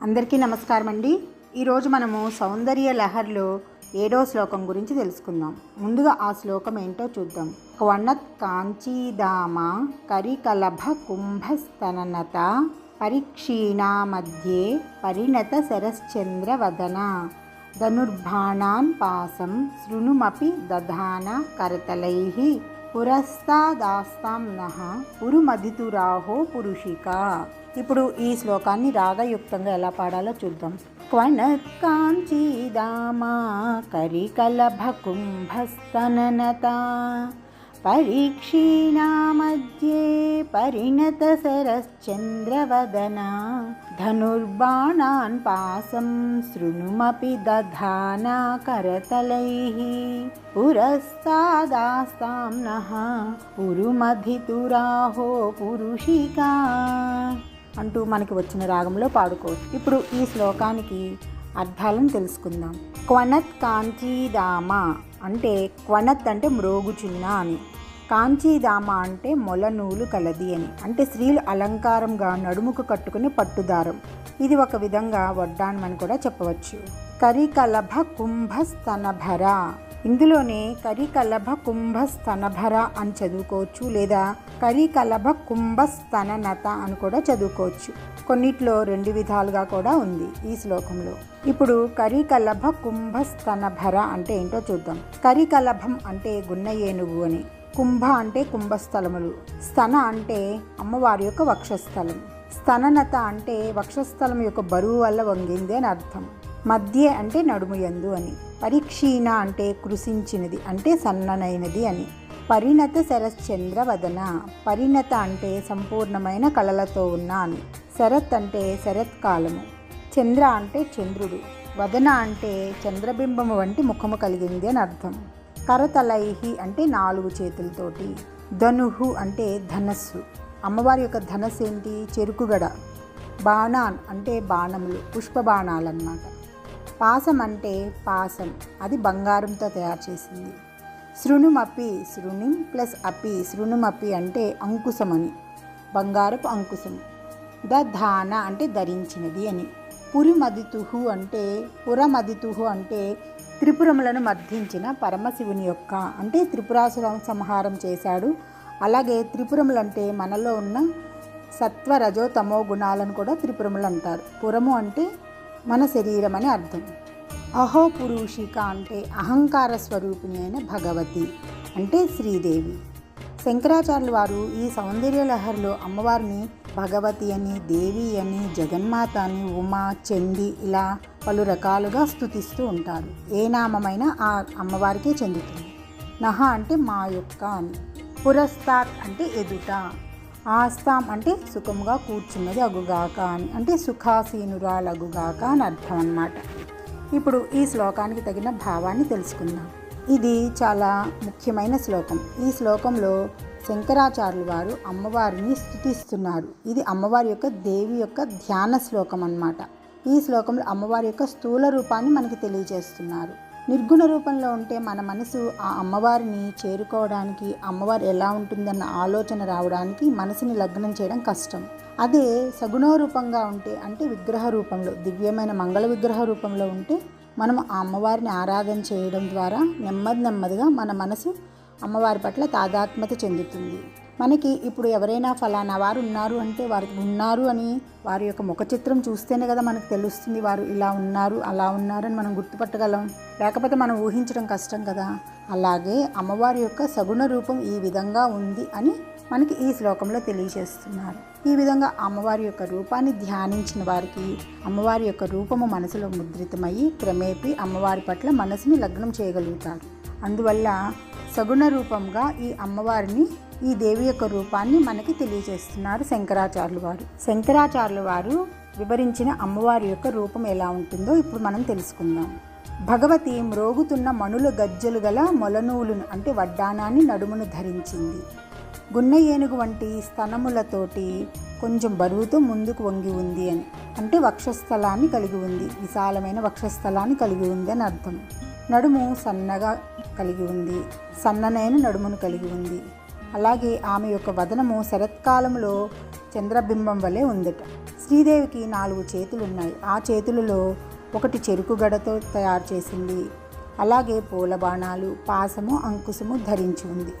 అందరికీ నమస్కారం అండి ఈరోజు మనము సౌందర్య లహర్లో ఏడో శ్లోకం గురించి తెలుసుకుందాం. ముందుగా ఆ శ్లోకం ఏంటో చూద్దాం. క్వణత్ కాంచీదామ కరికలభ కుంభస్తననత పరిక్షీణా మధ్యే పరిణత శరశ్చంద్రవదన ధనుర్బాణాన్ పాసం శృణుమపి దధాన కరతలై పురస్తాదాస్తాం నహ పురుమదితురాహో పురుషిక ఇప్పుడు ఈ శ్లోకాన్ని రాగయుక్తంగా ఎలా పాడాలో చూద్దాం. క్వణత్కాంచీదామా కరికలభ కుంభస్తననత పరీక్షీణా మధ్యే పరిణత శరశ్చంద్రవదన ధనుర్బాణాన్ పాసం శృణుమపి దధానా కరతలైः పురస్తాదాస్తాం నః పురుమధితురాహో పురుషికా అంటూ మనకి వచ్చిన రాగంలో పాడుకోవచ్చు. ఇప్పుడు ఈ శ్లోకానికి అర్థాలను తెలుసుకుందాం. క్వణత్ కాంచీదామ అంటే క్వణత్ అంటే మ్రోగుచున్న అని. కాంచీదామ అంటే మొల నూలు కలది అని. అంటే స్త్రీలు అలంకారంగా నడుముకు కట్టుకునే పట్టుదారం. ఇది ఒక విధంగా వడ్డానం అని కూడా చెప్పవచ్చు. కరికలభ కుంభ ఇందులోనే కరికలభ కుంభ స్తనభర అని చదువుకోవచ్చు లేదా కరికలభ కుంభ స్తననత అని కూడా చదువుకోవచ్చు. కొన్నిట్లో రెండు విధాలుగా కూడా ఉంది ఈ శ్లోకంలో. ఇప్పుడు కరికలభ కుంభ స్తనభర అంటే ఏంటో చూద్దాం. కరికలభం అంటే గున్న ఏనుగు అని. కుంభ అంటే కుంభస్థలములు. స్తన అంటే అమ్మవారి యొక్క వక్షస్థలం. స్తననత అంటే వక్షస్థలం యొక్క బరువు వల్ల వంగింది అని అర్థం. మధ్య అంటే నడుము యందు అని. పరీక్షీణ అంటే కృషించినది అంటే సన్ననైనది అని. పరిణత శరశ్చంద్ర వదన పరిణత అంటే సంపూర్ణమైన కళలతో ఉన్న అని. శరత్ అంటే శరత్కాలము. చంద్ర అంటే చంద్రుడు. వదన అంటే చంద్రబింబము వంటి ముఖము కలిగింది అని అర్థం. కరతలైహి అంటే నాలుగు చేతులతోటి. ధనుహు అంటే ధనస్సు. అమ్మవారి యొక్క ధనస్సు ఏంటి? చెరుకుగడ. బాణాన్ అంటే బాణములు పుష్ప బాణాలన్నమాట పాసం అంటే పాసం. అది బంగారంతో తయారు చేసింది. శృణుమపి శృణిం ప్లస్ అపి శృణుమపి అంటే అంకుశమని. బంగారపు అంకుశం. దధాన అంటే ధరించినది అని. పురిమదితుహు అంటే పురమదితుహు అంటే త్రిపురములను మర్ధించిన పరమశివుని యొక్క. అంటే త్రిపురాసుర సంహారం చేశాడు. అలాగే త్రిపురములు అంటే మనలో ఉన్న సత్వ రజో తమో గుణాలను కూడా త్రిపురములు అంటారు. పురము అంటే మన శరీరం అని అర్థం. అహో పురుషిక అంటే అహంకార స్వరూపిణి అయిన భగవతి అంటే శ్రీదేవి. శంకరాచార్యులు వారు ఈ సౌందర్య లహరిలో అమ్మవారిని భగవతి అని దేవి అని జగన్మాత అని ఉమా చండి ఇలా పలు రకాలుగా స్థుతిస్తూ ఉంటారు. ఏ నామమైనా ఆ అమ్మవారికే చెందుతుంది. నహ అంటే మా యొక్క అని. పురస్తాత్ అంటే ఎదుట. ఆస్తాం అంటే సుఖముగా కూర్చున్నది అగుగాక అని. అంటే సుఖాసీనురాలగుగాక అని అర్థం అన్నమాట. ఇప్పుడు ఈ శ్లోకానికి తగిన భావాన్ని తెలుసుకుందాం. ఇది చాలా ముఖ్యమైన శ్లోకం. ఈ శ్లోకంలో శంకరాచార్యులు వారు అమ్మవారిని స్థుతిస్తున్నారు ఇది అమ్మవారి యొక్క దేవి యొక్క ధ్యాన శ్లోకం అన్నమాట. ఈ శ్లోకంలో అమ్మవారి యొక్క స్థూల రూపాన్ని మనకి తెలియజేస్తున్నారు. నిర్గుణ రూపంలో ఉంటే మన మనసు ఆ అమ్మవారిని చేరుకోవడానికి అమ్మవారు ఎలా ఉంటుందన్న ఆలోచన రావడానికి మనసుని లగ్నం చేయడం కష్టం. అదే సగుణో రూపంగా ఉంటే అంటే విగ్రహ రూపంలో దివ్యమైన మంగళ విగ్రహ రూపంలో ఉంటే మనం ఆ అమ్మవారిని ఆరాధన చేయడం ద్వారా నెమ్మది నెమ్మదిగా మన మనసు అమ్మవారి పట్ల తాదాత్మత చెందుతుంది. మనకి ఇప్పుడు ఎవరైనా ఫలానా వారు ఉన్నారు అంటే వారికి ఉన్నారు అని వారి యొక్క ముఖ చిత్రం చూస్తేనే కదా మనకు తెలుస్తుంది వారు ఇలా ఉన్నారు అలా ఉన్నారని మనం గుర్తుపట్టగలం. లేకపోతే మనం ఊహించడం కష్టం కదా. అలాగే అమ్మవారి యొక్క సగుణ రూపం ఈ విధంగా ఉంది అని మనకి ఈ శ్లోకంలో తెలియజేస్తున్నారు. ఈ విధంగా అమ్మవారి యొక్క రూపాన్ని ధ్యానించిన వారికి అమ్మవారి యొక్క రూపము మనసులో ముద్రితమయ్యి క్రమేపీ అమ్మవారి పట్ల మనసుని లగ్నం చేయగలుగుతారు. అందువల్ల సగుణ రూపంగా ఈ అమ్మవారిని ఈ దేవి యొక్క రూపాన్ని మనకి తెలియజేస్తున్నారు శంకరాచార్యులు వారు. శంకరాచార్యులు వారు వివరించిన అమ్మవారి యొక్క రూపం ఎలా ఉంటుందో ఇప్పుడు మనం తెలుసుకుందాం. భగవతి మ్రోగుతున్న మణుల గజ్జలు గల మొలనూలును అంటే వడ్డానాన్ని నడుమును ధరించింది. గున్న ఏనుగు వంటి స్తనములతోటి కొంచెం బరువుతో ముందుకు వంగి ఉంది అని. అంటే వక్షస్థలాన్ని కలిగి ఉంది. విశాలమైన వక్షస్థలాన్ని కలిగి ఉంది అని అర్థం. నడుము సన్నగా కలిగి ఉంది. సన్ననైన నడుమును కలిగి ఉంది. అలాగే ఆమె యొక్క వదనము శరత్కాలంలో చంద్రబింబం వలె ఉందట. శ్రీదేవికి నాలుగు చేతులు ఉన్నాయి ఆ చేతులలో ఒకటి చెరుకు గడతో తయారు చేసింది. అలాగే పూల బాణాలు పాసము అంకుశము ధరించి ఉంది.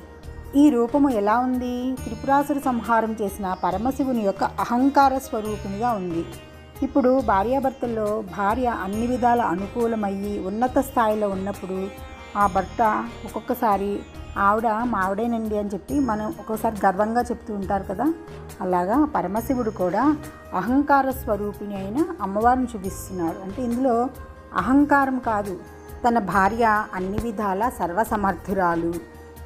ఈ రూపము ఎలా ఉంది? త్రిపురాసురు సంహారం చేసిన పరమశివుని యొక్క అహంకార స్వరూపునిగా ఉంది. ఇప్పుడు భార్యాభర్తల్లో భార్య అన్ని విధాల అనుకూలమయ్యి ఉన్నత స్థాయిలో ఉన్నప్పుడు ఆ భర్త ఒక్కొక్కసారి ఆవిడ మావిడేనండి అని చెప్పి మనం ఒక్కోసారి గర్వంగా చెప్తూ ఉంటారు కదా. అలాగా పరమశివుడు కూడా అహంకార స్వరూపిణి అయిన అమ్మవారిని చూపిస్తున్నాడు. అంటే ఇందులో అహంకారం కాదు తన భార్య అన్ని విధాల సర్వసమర్థురాలు.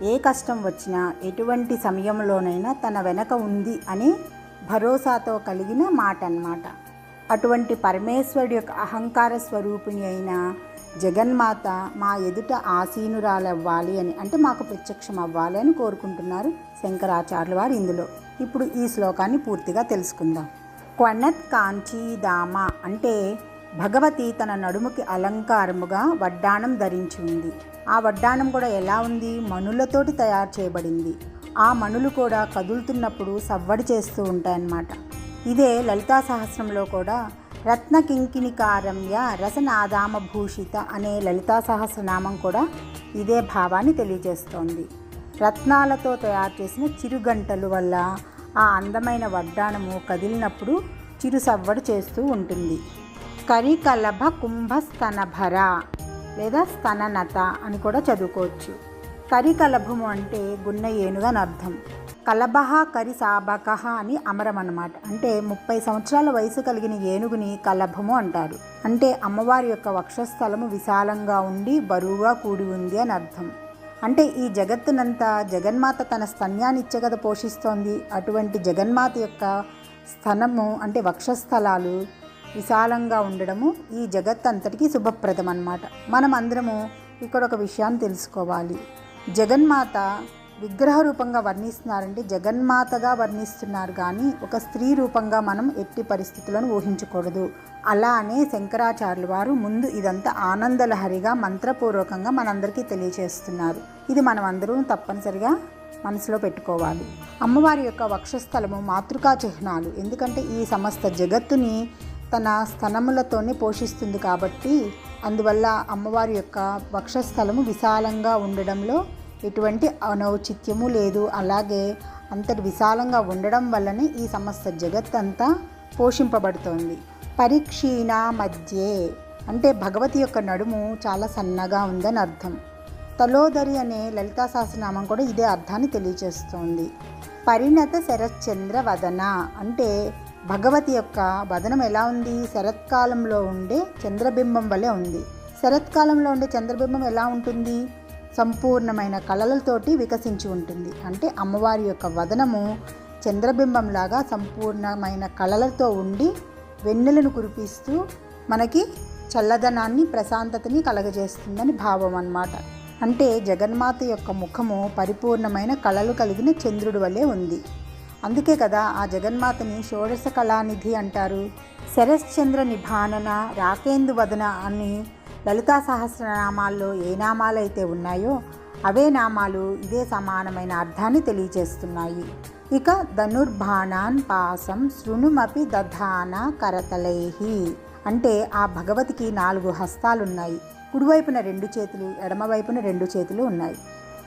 ఏ కష్టం వచ్చినా ఎటువంటి సమయంలోనైనా తన వెనక ఉంది అనే భరోసాతో కలిగిన మాట అన్నమాట అటువంటి పరమేశ్వరుడి యొక్క అహంకార స్వరూపిణి అయిన జగన్మాత మా ఎదుట ఆసీనురాలవ్వాలి అని అంటే మాకు ప్రత్యక్షం అవ్వాలి అని కోరుకుంటున్నారు శంకరాచార్యుల వారు ఇందులో. ఇప్పుడు ఈ శ్లోకాన్ని పూర్తిగా తెలుసుకుందాం. క్వనత్ కాంచీదామ అంటే భగవతి తన నడుముకి అలంకారముగా వడ్డాణం ధరించి ఉంది. ఆ వడ్డాణం కూడా ఎలా ఉంది? మనులతోటి తయారు చేయబడింది. ఆ మణులు కూడా కదులుతున్నప్పుడు సవ్వడి చేస్తూ ఉంటాయన్నమాట. ఇదే లలితా సహస్రంలో కూడా రత్న కింకిణికారమ్య అనే లలితా సహస్రనామం కూడా ఇదే భావాన్ని తెలియజేస్తోంది. రత్నాలతో తయారు చేసిన చిరుగంటలు వల్ల ఆ అందమైన వడ్డాణము కదిలినప్పుడు చిరు సవ్వడి చేస్తూ ఉంటుంది. కరికలభ కుంభస్తనభర లేదా స్తననత అని కూడా చదువుకోవచ్చు. కరికలభము అంటే గున్న ఏనుగని అర్థం. కలబహ కరి సాబకహ అని అమరం అనమాట అంటే ముప్పై సంవత్సరాల వయసు కలిగిన ఏనుగుని కలభము అంటారు. అంటే అమ్మవారి యొక్క వక్షస్థలము విశాలంగా ఉండి బరువుగా కూడి ఉంది అని అర్థం. అంటే ఈ జగత్తునంతా జగన్మాత తన స్తన్యాన్ని ఇచ్చే పోషిస్తోంది. అటువంటి జగన్మాత యొక్క స్థనము అంటే వక్షస్థలాలు విశాలంగా ఉండడము ఈ జగత్ అంతటికీ శుభప్రదం అన్నమాట మనం అందరము ఇక్కడ ఒక విషయాన్ని తెలుసుకోవాలి. జగన్మాత విగ్రహ రూపంగా వర్ణిస్తున్నారంటే జగన్మాతగా వర్ణిస్తున్నారు కానీ ఒక స్త్రీ రూపంగా మనం ఎట్టి పరిస్థితులను ఊహించకూడదు. అలానే శంకరాచార్యుల వారు ముందు ఇదంతా ఆనందలహరిగా మంత్రపూర్వకంగా మనందరికీ తెలియచేస్తున్నారు. ఇది మనం అందరూ తప్పనిసరిగా మనసులో పెట్టుకోవాలి. అమ్మవారి యొక్క వక్షస్థలము మాతృకా చిహ్నాలు. ఎందుకంటే ఈ సమస్త జగత్తుని తన స్తనములతోనే పోషిస్తుంది కాబట్టి అందువల్ల అమ్మవారి యొక్క వక్షస్థలము విశాలంగా ఉండడంలో ఎటువంటి అనౌచిత్యము లేదు. అలాగే అంతటి విశాలంగా ఉండడం వల్లనే ఈ సమస్త జగత్ అంతా పోషింపబడుతోంది. పరీక్షీణ మధ్యే అంటే భగవతి యొక్క నడుము చాలా సన్నగా ఉందని అర్థం. తలోదరి అనే లలితా సహస్రనామం కూడా ఇదే అర్థాన్ని తెలియజేస్తోంది పరిణత శరశ్చంద్ర వదన అంటే భగవతి యొక్క వదనం ఎలా ఉంది? శరత్కాలంలో ఉండే చంద్రబింబం వలె ఉంది. శరత్కాలంలో ఉండే చంద్రబింబం ఎలా ఉంటుంది? సంపూర్ణమైన కళలతోటి వికసించి ఉంటుంది. అంటే అమ్మవారి యొక్క వదనము చంద్రబింబంలాగా సంపూర్ణమైన కళలతో ఉండి వెన్నెలను కురిపిస్తూ మనకి చల్లదనాన్ని ప్రశాంతతని కలగజేస్తుందని భావం అన్నమాట. అంటే జగన్మాత యొక్క ముఖము పరిపూర్ణమైన కళలు కలిగిన చంద్రుడి వలె ఉంది. అందుకే కదా ఆ జగన్మాతని షోడశ కళానిధి అంటారు. శరశ్చంద్ర నిభానన రాకేందు వదన అని లలితా సహస్రనామాల్లో ఏ నామాలు అయితే ఉన్నాయో అవే నామాలు ఇదే సమానమైన అర్థాన్ని తెలియజేస్తున్నాయి. ఇక ధనుర్బాణాన్ పాసం శృణుమపి దధాన కరతలైహి అంటే ఆ భగవతికి నాలుగు హస్తాలున్నాయి. కుడివైపున రెండు చేతులు ఎడమవైపున రెండు చేతులు ఉన్నాయి.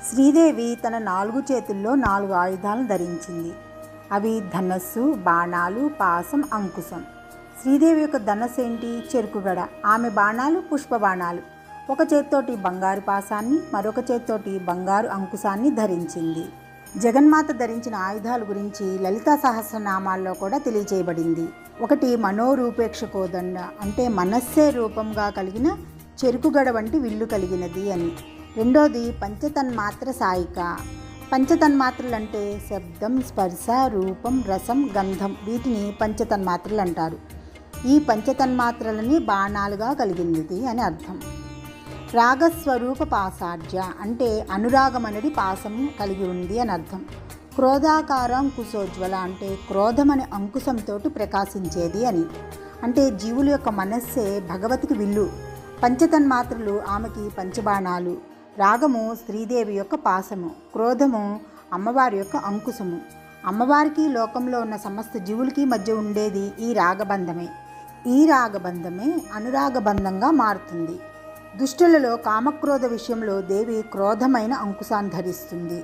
శ్రీదేవి తన నాలుగు చేతుల్లో నాలుగు ఆయుధాలను ధరించింది. అవి ధనస్సు బాణాలు పాసం అంకుశం. శ్రీదేవి యొక్క ధనస్సు ఏంటి చెరుకుగడ. ఆమె బాణాలు పుష్ప బాణాలు ఒక చేత్తోటి బంగారు పాసాన్ని మరొక చేత్తోటి బంగారు అంకుశాన్ని ధరించింది. జగన్మాత ధరించిన ఆయుధాల గురించి లలితా సహస్రనామాల్లో కూడా తెలియజేయబడింది ఒకటి మనోరూపేక్ష కోదండ అంటే మనస్సే రూపంగా కలిగిన చెరుకుగడ వంటి విల్లు కలిగినది అని. రెండోది పంచతన్మాత్ర సాయిక. పంచతన్మాత్రలు అంటే శబ్దం స్పర్శ రూపం రసం గంధం వీటిని పంచతన్మాత్రలు అంటారు. ఈ పంచతన్మాత్రలని బాణాలుగా కలిగింది అని అర్థం. రాగస్వరూప పాసాఢ్య అంటే అనురాగమనడి పాసం కలిగి ఉంది అని అర్థం. క్రోధాకారం కుశోజ్వల అంటే క్రోధం అనే అంకుశంతో ప్రకాశించేది అని. అంటే జీవుల యొక్క మనస్సే భగవతికి విల్లు. పంచతన్మాత్రలు ఆమెకి పంచబాణాలు. రాగము శ్రీదేవి యొక్క పాసము క్రోధము అమ్మవారి యొక్క అంకుశము. అమ్మవారికి లోకంలో ఉన్న సమస్త జీవులకి మధ్య ఉండేది ఈ రాగబంధమే. ఈ రాగబంధమే అనురాగబంధంగా మారుతుంది. దుష్టులలో కామక్రోధ విషయంలో దేవి క్రోధమైన అంకుశాన్ని ధరిస్తుంది.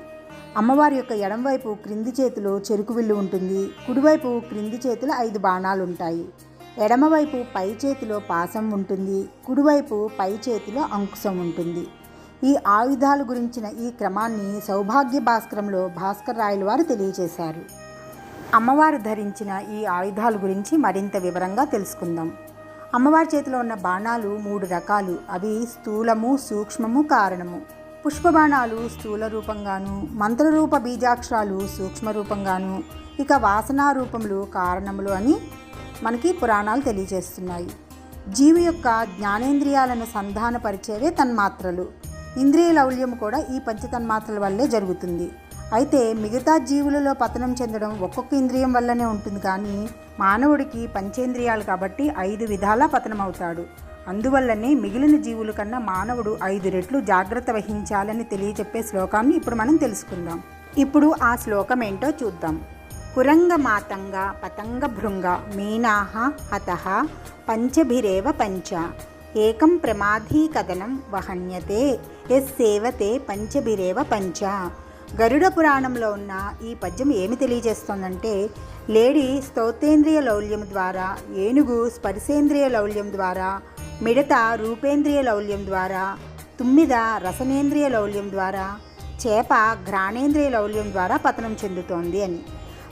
అమ్మవారి యొక్క ఎడంవైపు క్రింది చేతిలో చెరుకు విల్లు ఉంటుంది. కుడివైపు క్రింది చేతిలో ఐదు బాణాలు ఉంటాయి. ఎడమవైపు పై చేతిలో పాసం ఉంటుంది. కుడివైపు పై చేతిలో అంకుశం ఉంటుంది. ఈ ఆయుధాల గురించిన ఈ క్రమాన్ని సౌభాగ్య భాస్కరంలో భాస్కర్ రాయల వారు తెలియజేశారు. అమ్మవారు ధరించిన ఈ ఆయుధాల గురించి మరింత వివరంగా తెలుసుకుందాం. అమ్మవారి చేతిలో ఉన్న బాణాలు మూడు రకాలు. అవి స్థూలము సూక్ష్మము కారణము. పుష్పబాణాలు స్థూల రూపంగాను మంత్రరూప బీజాక్షరాలు సూక్ష్మ రూపంగాను ఇక వాసనా రూపములు కారణములు అని మనకి పురాణాలు తెలియజేస్తున్నాయి. జీవి యొక్క జ్ఞానేంద్రియాలను సంధానపరిచేవే తన్మాత్రలు. ఇంద్రియ లౌల్యం కూడా ఈ పంచతన్మాత్రల వల్లే జరుగుతుంది. అయితే మిగతా జీవులలో పతనం చెందడం ఒక్కొక్క ఇంద్రియం వల్లనే ఉంటుంది కానీ మానవుడికి పంచేంద్రియాలు కాబట్టి ఐదు విధాలా పతనం అవుతాడు అందువల్లనే మిగిలిన జీవుల కన్నా మానవుడు ఐదు రెట్లు జాగ్రత్త వహించాలని తెలియచెప్పే శ్లోకాన్ని ఇప్పుడు మనం తెలుసుకుందాం. ఇప్పుడు ఆ శ్లోకం ఏంటో చూద్దాం. కురంగ మాతంగ పతంగ భృంగ మీనాహ హత పంచభిరేవ పంచ. ఏకం ప్రమాధీ కథనం వహన్యతే ఎస్ సేవతే పంచభిరేవ పంచ. గరుడ పురాణంలో ఉన్న ఈ పద్యం ఏమి తెలియజేస్తోందంటే లేడీ స్తోత్రేంద్రియ లౌల్యం ద్వారా ఏనుగు స్పర్శేంద్రియ లౌల్యం ద్వారా మిడత రూపేంద్రియ లౌల్యం ద్వారా తుమ్మిద రసనేంద్రియ లౌల్యం ద్వారా చేప ఘ్రాణేంద్రియ లౌల్యం ద్వారా పతనం చెందుతోంది అని.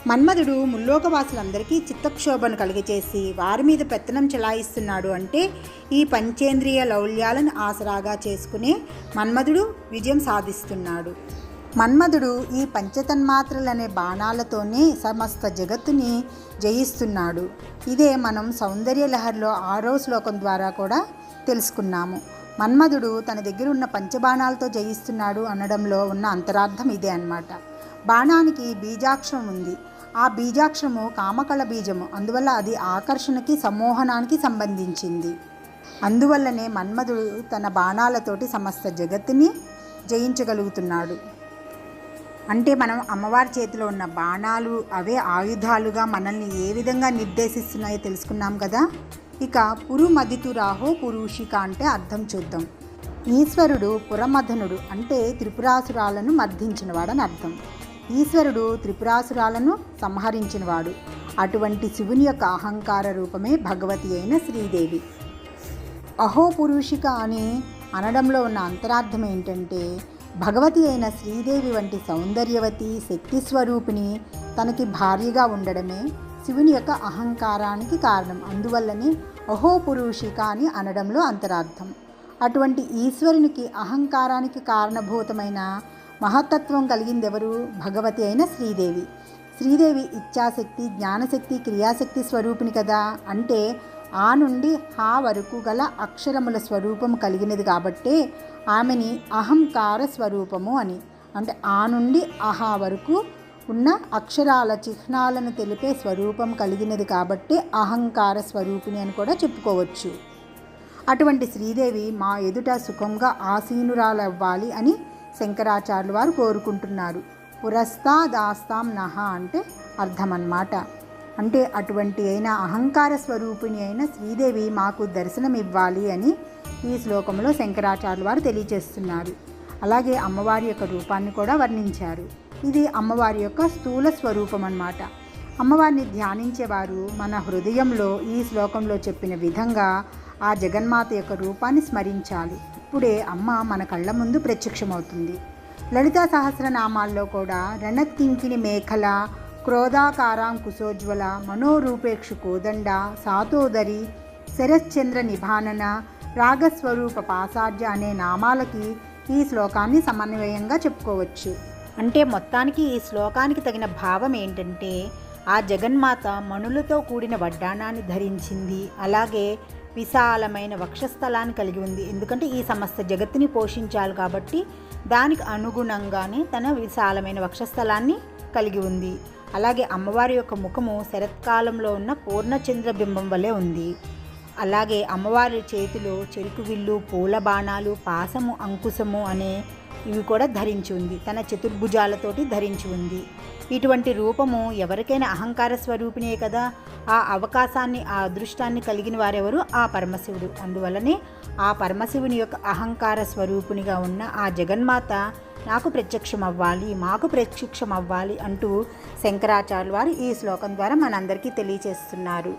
మన్మధుడు ముల్లోకవాసులందరికీ చిత్తక్షోభను కలిగజేసి వారి మీద పెత్తనం చెలాయిస్తున్నాడు అంటే ఈ పంచేంద్రియ లౌల్యాలను ఆసరాగా చేసుకునే మన్మధుడు విజయం సాధిస్తున్నాడు. మన్మధుడు ఈ పంచతన్మాత్రలనే బాణాలతోనే సమస్త జగత్తుని జయిస్తున్నాడు. ఇదే మనం సౌందర్య లహరిలో ఆరో శ్లోకం ద్వారా కూడా తెలుసుకున్నాము. మన్మధుడు తన దగ్గర ఉన్న పంచబాణాలతో జయిస్తున్నాడు అనడంలో ఉన్న అంతరార్థం ఇదే అన్నమాట. బాణానికి బీజాక్షరం ఉంది. ఆ బీజాక్షరము కామకళ బీజము. అందువల్ల అది ఆకర్షణకి సమ్మోహనానికి సంబంధించింది. అందువల్లనే మన్మధుడు తన బాణాలతోటి సమస్త జగత్తుని జయించగలుగుతున్నాడు. అంటే మనం అమ్మవారి చేతిలో ఉన్న బాణాలు అవే ఆయుధాలుగా మనల్ని ఏ విధంగా నిర్దేశిస్తున్నాయో తెలుసుకున్నాం కదా? ఇక పురుమదితురాహో పురుషిక అంటే అర్థం చూద్దాం. ఈశ్వరుడు పురమధనుడు అంటే త్రిపురాసురాలను మర్దించినవాడని అర్థం. ఈశ్వరుడు త్రిపురాసురాలను సంహరించినవాడు. అటువంటి శివుని యొక్క అహంకార రూపమే భగవతి అయిన శ్రీదేవి. అహో పురుషిక అని అనడంలో ఉన్న అంతరార్థం ఏంటంటే భగవతి అయిన శ్రీదేవి వంటి సౌందర్యవతి శక్తి స్వరూపిణి తనకి భార్యగా ఉండడమే శివుని యొక్క అహంకారానికి కారణం. అందువల్లనే అహోపురుషిక అని అనడంలో అంతరార్థం. అటువంటి ఈశ్వరునికి అహంకారానికి కారణభూతమైన మహత్తత్వం కలిగింది ఎవరు భగవతి అయిన శ్రీదేవి. శ్రీదేవి ఇచ్ఛాశక్తి జ్ఞానశక్తి క్రియాశక్తి స్వరూపిణి కదా అంటే ఆ నుండి హా వరకు గల అక్షరముల స్వరూపం కలిగినది కాబట్టే ఆమెని అహంకార స్వరూపము అని. అంటే ఆ నుండి అహా వరకు ఉన్న అక్షరాల చిహ్నాలను తెలిపే స్వరూపం కలిగినది కాబట్టి అహంకార స్వరూపిణి అని కూడా చెప్పుకోవచ్చు. అటువంటి శ్రీదేవి మా ఎదుట సుఖంగా ఆసీనురాలవ్వాలి అని శంకరాచార్యులు వారు కోరుకుంటున్నారు. పురస్తాదాస్తాం నహ అంటే అర్థమన్నమాట. అంటే అటువంటి అయిన అహంకార స్వరూపిణి అయిన శ్రీదేవి మాకు దర్శనం ఇవ్వాలి అని ఈ శ్లోకంలో శంకరాచార్యులు వారు తెలియజేస్తున్నారు. అలాగే అమ్మవారి యొక్క రూపాన్ని కూడా వర్ణించారు. ఇది అమ్మవారి యొక్క స్థూల స్వరూపం అన్నమాట అమ్మవారిని ధ్యానించేవారు మన హృదయంలో ఈ శ్లోకంలో చెప్పిన విధంగా ఆ జగన్మాత యొక్క రూపాన్ని స్మరించాలి. ఇప్పుడే అమ్మ మన కళ్ళ ముందు ప్రత్యక్షమవుతుంది. లలితా సహస్రనామాల్లో కూడా రణత్కింకిని మేఖల క్రోధాకారాం కుశోజ్వల మనోరూపేక్షు కోదండ సాతోదరి శరశ్చంద్ర నిభానన రాగస్వరూప పాసార్య అనే నామాలకి ఈ శ్లోకాన్ని సమన్వయంగా చెప్పుకోవచ్చు. అంటే మొత్తానికి ఈ శ్లోకానికి తగిన భావం ఏంటంటే ఆ జగన్మాత మణులతో కూడిన వడ్డాణాన్ని ధరించింది. అలాగే విశాలమైన వక్షస్థలాన్ని కలిగి ఉంది. ఎందుకంటే ఈ సమస్త జగత్తుని పోషించాలి కాబట్టి దానికి అనుగుణంగానే తన విశాలమైన వక్షస్థలాన్ని కలిగి ఉంది. అలాగే అమ్మవారి యొక్క ముఖము శరత్కాలంలో ఉన్న పూర్ణచంద్ర బింబం వలె ఉంది. అలాగే అమ్మవారి చేతిలో చెరుకు విల్లు పూల బాణాలు పాసము అంకుశము అనే ఇవి కూడా ధరించి ఉంది. తన చతుర్భుజాలతోటి ధరించి ఉంది. ఇటువంటి రూపము ఎవరికైనా అహంకార స్వరూపిణే కదా. ఆ అవకాశాన్ని ఆ అదృష్టాన్ని కలిగిన వారెవరు? ఆ పరమశివుడు. అందువలనే ఆ పరమశివుని యొక్క అహంకార స్వరూపునిగా ఉన్న ఆ జగన్మాత నాకు ప్రత్యక్షం అవ్వాలి మాకు ప్రత్యక్షం అవ్వాలి అంటూ శంకరాచార్యులు వారు ఈ శ్లోకం ద్వారా మనందరికీ తెలియచేస్తున్నారు.